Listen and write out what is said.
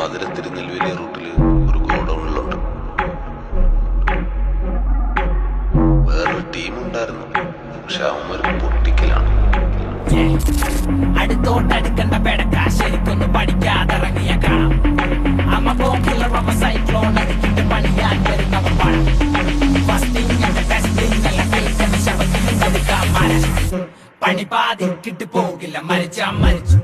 മധുര തിരുനെൽവേലി റൂട്ടിൽ ഒരു ഗോഡൌണിലുണ്ട്. വേറൊരു ടീം ഉണ്ടായിരുന്നു. പക്ഷെ അവന്മാർക്ക് പൊട്ടിക്കലാണ്. അടുത്തോട്ടടുക്കണ്ട പെടക്ക. ശരിക്കൊന്ന് പഠിക്കാതിറങ്ങിയ കാണാം. അമ്മ പോക്കില്ല റബ്ബർ സൈക്ലോൺ അടിക്കിട്ട് പണിയാൻ വരുന്നവർ പണം ഫസ്റ്റിംഗ് എന്റെ ടെസ്റ്റിംഗ് എല്ലാം കഴിക്കുന്ന ശവത്തിന് എടുക്കാൻ പോകില്ല മരിച്ചാ മരിച്ചു.